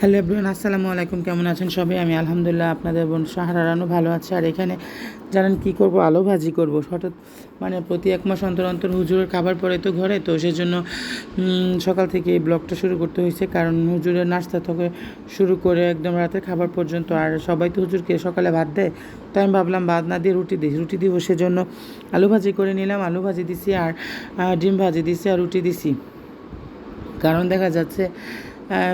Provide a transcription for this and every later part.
Hello everyone, আসসালামু আলাইকুম। কেমন আছেন সবাই? আমি আলহামদুলিল্লাহ, আপনাদের বোন সাহারা রানু ভালো আছে। আর এখানে জানেন কি করব? আলু ভাজি করব। হঠাৎ মানে প্রতি এক মাস অন্তর অন্তর হুজুরের খাবার পরে তো ঘরে, তো সেজন্য সকাল থেকে এই ব্লগটা শুরু করতে হয়েছে। কারণ হুজুরের নাস্তা থেকে শুরু করে একদম রাতের খাবার পর্যন্ত, আর সবাই তো হুজুরকে সকালে ভাত দেয়। তাই আমি ভাবলাম, ভাত না দিয়ে রুটি দিই। রুটি দিব সেজন্য আলু ভাজি করে নিলাম। আলু ভাজি দিছি আর ডিম ভাজি দিছি আর রুটি দিছি। কারণ দেখা যাচ্ছে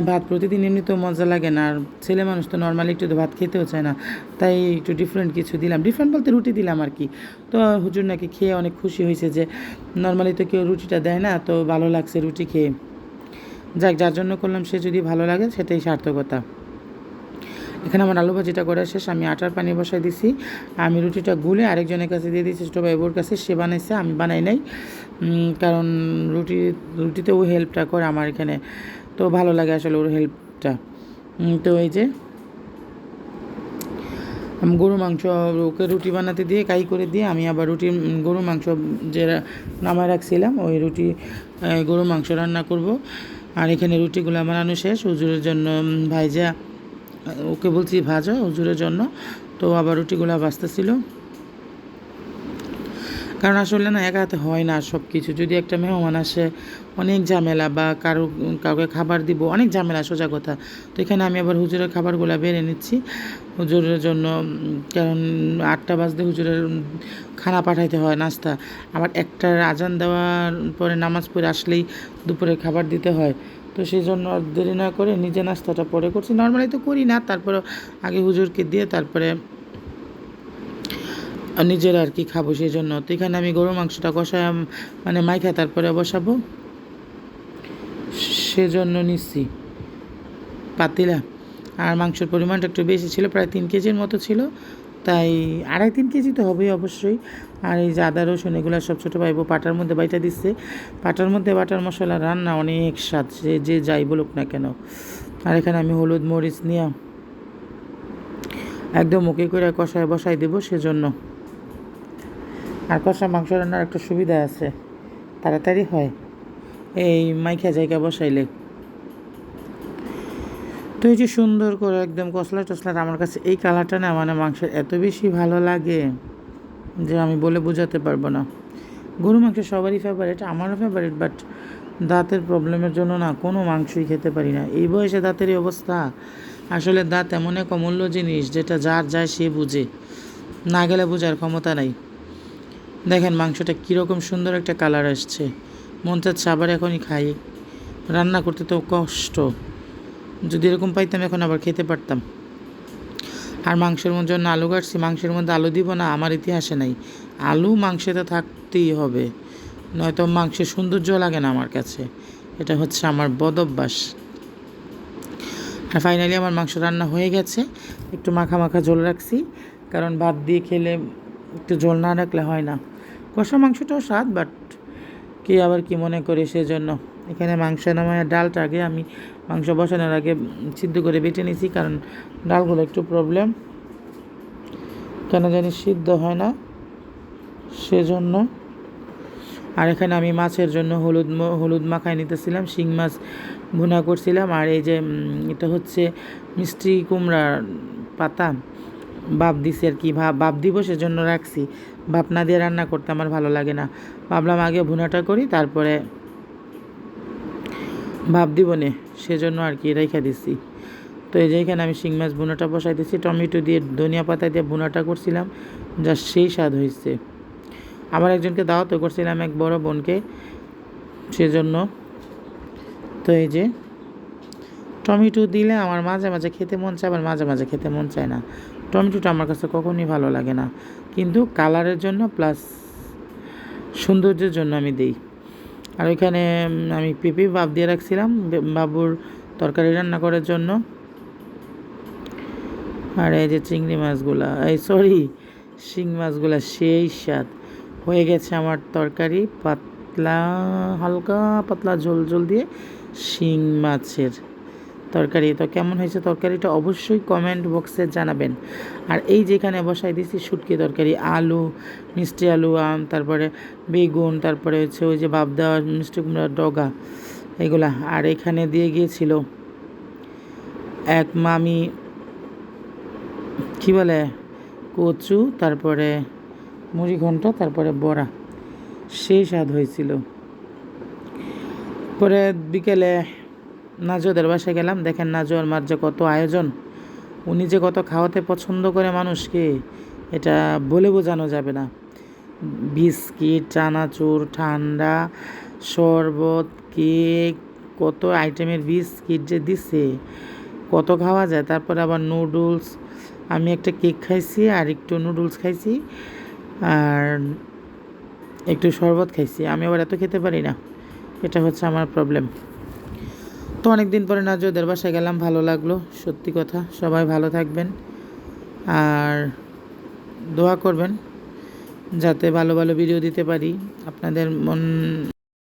ভাত প্রতিদিন এমনি তো মজা লাগে না। আর ছেলে মানুষ তো নর্মালি একটু তো ভাত খেতেও চায় না। তাই একটু ডিফারেন্ট কিছু দিলাম। ডিফারেন্ট বলতে রুটি দিলাম আর কি। তো হুজুর নাকি খেয়ে অনেক খুশি হয়েছে যে নর্মালি তো কেউ রুটিটা দেয় না, তো ভালো লাগছে রুটি খেয়ে। যাক, যার জন্য করলাম, সে যদি ভালো লাগে, সেটাই সার্থকতা। এখানে আমার আলু ভাজিটা করা শেষ। আমি আটার পানি বসাই দিছি। আমি রুটিটা গুলে আরেকজনের কাছে দিয়ে দিয়েছি। ছোটো ভাইবোর কাছে, সে বানাইছে, আমি বানাই নাই। কারণ রুটি, রুটিতে ও হেল্পটা করে আমার এখানে। তো ভালো লাগে আসলে ওর হেল্পটা তো এই যে গরু মাংস ওকে রুটি বানাতে দিয়ে কাই করে দিয়ে আমি আবার রুটি গরু মাংস যে নামায় রাখছিলাম, ওই রুটি গরু মাংস রান্না করব। আর এখানে রুটিগুলো বানানো শেষ, হুজুরের জন্য ভাইজা, ওকে বলছি ভাজা হুজুরের জন্য। তো আবার রুটিগুলো বাঁচতেছিল কারণ আসলে না, একা হাতে হয় না সব কিছু যদি একটা মেহমান আসে, অনেক ঝামেলা বা কারও, কাউকে খাবার দিব, অনেক ঝামেলা, সোজা কথা। তো এখানে আমি আবার হুজুরের খাবারগুলো বেড়ে নিচ্ছি। হুজুরের জন্য, কারণ আটটা বাজতে হুজুরের খানা পাঠাইতে হয়, নাস্তা। আবার একটা আজান দেওয়ার পরে নামাজ পড়ে আসলেই দুপুরে খাবার দিতে হয়। তো সেই জন্য দেরি না করে নিজে নাস্তাটা পরে করছি। নর্মালি তো করি না তারপরে আগে হুজুরকে দিয়ে তারপরে নিজের আর কি খাব সেই জন্য তো এখানে আমি গরু মাংসটা কষায় মানে মাইখা তারপরে বসাবো। সেজন্য নিচ্ছি। পাতিলা। আর মাংসের পরিমাণটা একটু বেশি ছিল, প্রায় তিন কেজির মতো ছিল। তাই আড়াই তিন কেজি তো হবেই অবশ্যই। আর এই যে আদা, রসুন এগুলো সব ছোটো পাইবো পাটার মধ্যে বাইটা দিচ্ছে। পাটার মধ্যে বাটার মশলা রান্না অনেক স্বাদ সে যে যাই বলুক না কেন। আর এখানে আমি হলুদ মরিচ নিয়ে একদম ওকে করে কষায় বসাই দেবো সেজন্য। আর কষা মাংস রান্নার একটা সুবিধা আছে। তাড়াতাড়ি হয়। এই মাইখা জায়গা বসাইলে। তো এই যে সুন্দর করে একদম কসলা টসলা, আমার কাছে এই কালারটা না মানে মাংসের এত বেশি ভালো লাগে যে আমি বলে বোঝাতে পারব না। গরু মাংস সবারই ফেভারিট আমারও ফেভারিট বাট দাঁতের প্রবলেমের জন্য না কোনো মাংসই খেতে পারি না। এই বয়সে দাঁতের এই অবস্থা। আসলে দাঁত এমন এক অমূল্য জিনিস যেটা যার যায় সে বুঝে। না গেলে বোঝার ক্ষমতা নাই। দেখেন মাংসটা কীরকম সুন্দর একটা কালার আসছে। মন চাচ্ছে আবার এখনই খাই। রান্না করতে তো কষ্ট। যদি এরকম পাইতাম এখন আবার খেতে পারতাম। আর মাংসের মধ্যে জন্য আলু কাটছি, মাংসের মধ্যে আলু দিব না, আমার ইতিহাসে নাই। আলু মাংসে তো থাকতেই হবে। নয়তো মাংসের সৌন্দর্য লাগে না আমার কাছে। এটা হচ্ছে আমার বদ অভ্যাস আর ফাইনালি আমার মাংস রান্না হয়ে গেছে। একটু মাখা মাখা ঝোল রাখছি। কারণ ভাত দিয়ে খেলে একটু জল না রাখলে হয় না। কষা মাংসটাও স্বাদ বাট কে আবার কি মনে করে সেজন্য। এখানে মাংস নামায় ডালটা আগে আমি মাংস বসানোর আগে সিদ্ধ করে বেটে নিয়েছি কারণ ডালগুলো একটু প্রবলেম কেন জানি সিদ্ধ হয় না সেজন্য। আর এখানে আমি মাছের জন্য হলুদ হলুদ মাখায় নিতেছিলাম, শিং মাছ ভুনা করছিলাম, আর এই যে এটা হচ্ছে মিষ্টি কুমড়ার পাতা। বাপ দিছি আর কি ভাব বাপ দিব সেজন্য রাখছি। বাপ না দিয়ে রান্না করতে আমার ভালো লাগে না। ভাবলাম আগে ভুনাটা করি, তারপরে ভাব দিব নে, সেজন্য আর কি রেখে দিছি। তো এই যে এখানে আমি শিং মাছ বুনাটা বসাই দিছি, টমেটো দিয়ে ধনিয়া পাতা দিয়ে বুনাটা করছিলাম, যা সেই স্বাদ হয়েছে। আমার একজনকে দাওয়াতও করছিলাম এক বড় বোনকে, সেজন্য। তো এই যে টমেটো দিলে আমার মাঝে মাঝে খেতে মন চায়, আবার মাঝে মাঝে খেতে মন চায় না। টমেটোটা আমার কাছে কখনই ভালো লাগে না। কিন্তু কালারের জন্য প্লাস সৌন্দর্যের জন্য আমি দিই। আর ওইখানে আমি পেঁপে বাপ দিয়ে রাখছিলাম বাবুর তরকারি রান্না করার জন্য। আর এই যে চিংড়ি মাছগুলা, এই সরি শিং মাছগুলা সেই স্বাদ। হয়ে গেছে আমার তরকারি, পাতলা, হালকা পাতলা ঝোল ঝোল দিয়ে শিং মাছের। তরকারি। তো কেমন হয়েছে তরকারিটা অবশ্যই কমেন্ট বক্সে জানাবেন। আর এই যেখানে বসাই দিয়েছি শুটকি তরকারি, আলু, মিষ্টি আলু, আম, তারপরে বেগুন, তারপরে হচ্ছে ওই যে দেওয়া মিষ্টি কুমড়ার ডগা, এগুলা। আর এখানে দিয়ে গিয়েছিল এক মামি, কী বলে, কচু, তারপরে মুড়ি ঘন্ট, তারপরে বড়া। সেই স্বাদ হয়েছিল। পরে বিকেলে নাজোদের বাসায় গেলাম। দেখেন নাজো আর মার যে কত আয়োজন। উনি যে কত খাওয়াতে পছন্দ করে মানুষকে, এটা বলে বোঝানো যাবে না। বিস্কিট, চানাচুর, ঠান্ডা, শরবত, কেক, কত আইটেমের বিস্কিট যে দিছে, কত খাওয়া যায়। তারপর আবার নুডলস, আমি একটা কেক খাইছি আর একটু নুডলস খাইছি আর একটু শরবত খাইছি। আমি আবার এত খেতে পারি না। এটা হচ্ছে আমার প্রবলেম তো অনেক দিন পরে নাজোদের বাসায় গেলাম, ভালো লাগল, সত্যি কথা, সবাই ভালো থাকবেন। আর দোয়া করবেন, যাতে ভালো ভালো ভিডিও দিতে পারি। আপনাদের মন